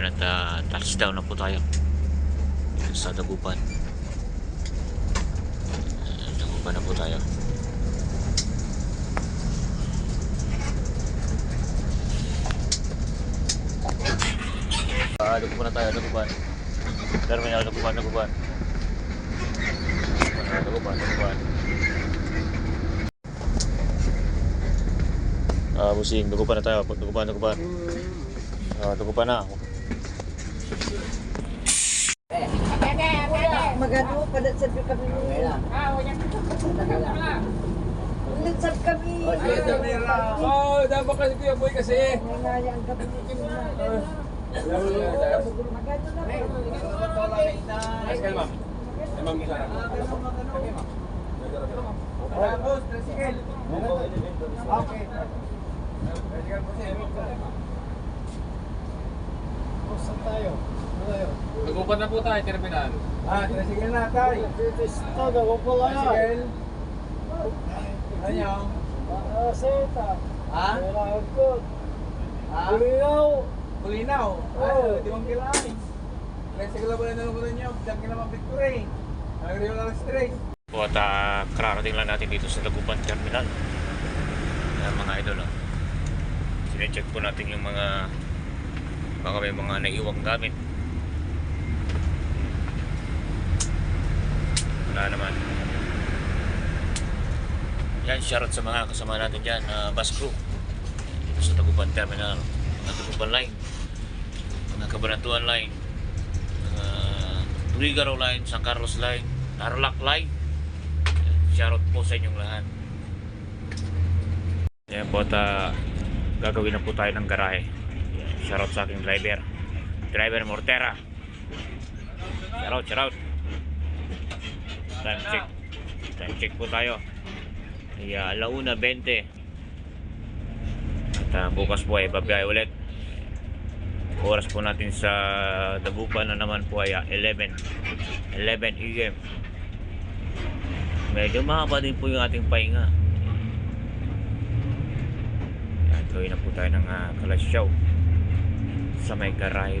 Ayan at uh, touchdown na po tayo sa Dagupan. Uh, Dagupan na po tayo. Ah, Dagupan na tayo, Dagupan. Terminal, Dagupan, Dagupan. Dagupan, Dagupan, Dagupan. Ah, busing, Dagupan na tayo, Dagupan, Dagupan. Ah, Dagupan na. Magano, padatsad ko kami. Padatsad kami. Oh, dapat kasi Kuya Boy kasi. Nangyayang kami. Magano na. Mas kalma. Ay, ma'am, isa lang. Boss, tricycle. Okay. Tricycle po siya. Saan tayo? Nagupan na po tayo, terminal. Ah, tricycle na tayo. Ito, daw ko lang. Tricycle. Ano? Seta. Ha? Kailangan ko. Ha? Kulinaw. Kulinaw. Oo. Ah, di mong kailangan. Tricycle po na nalungkot niyo. Diyan ka naman victory. Nagriyo lang straight. Po at uh, kararating lang natin dito sa Dagupan Terminal. Ayan mga idol. Oh. Sinecheck po natin yung mga baka may mga naiwang gamit. Wala naman. Yan, shoutout sa mga kasama natin dyan, uh, bus crew. Dito sa Dagupan Terminal. Mga Dagupan Line. Mga Cabanatuan Line. Mga Tuigaro Line, San Carlos Line, Tarlac Line. Shoutout po sa inyong lahat. Yan po at ah, gagawin na po tayo ng garahe. Shoutout sa aking driver. Driver Mortera. Shoutout, shoutout. Time check. Time check po tayo. Ay, uh, alauna 20. At ah, bukas po ay babiyahe ulit. Oras po natin sa Dagupan na naman po ay ah, 11. 11 AM. Medyo mahaba din po yung ating pahinga. Yan, gawin na po tayo ng uh, kalasyaw sa may garahe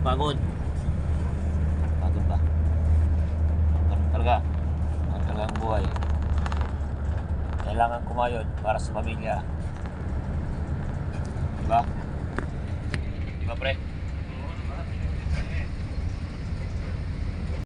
Kapagod. Pagod ba? Ganun talaga. Ganun talaga ang buhay. Kailangan kumayod para sa pamilya. Diba? Diba pre?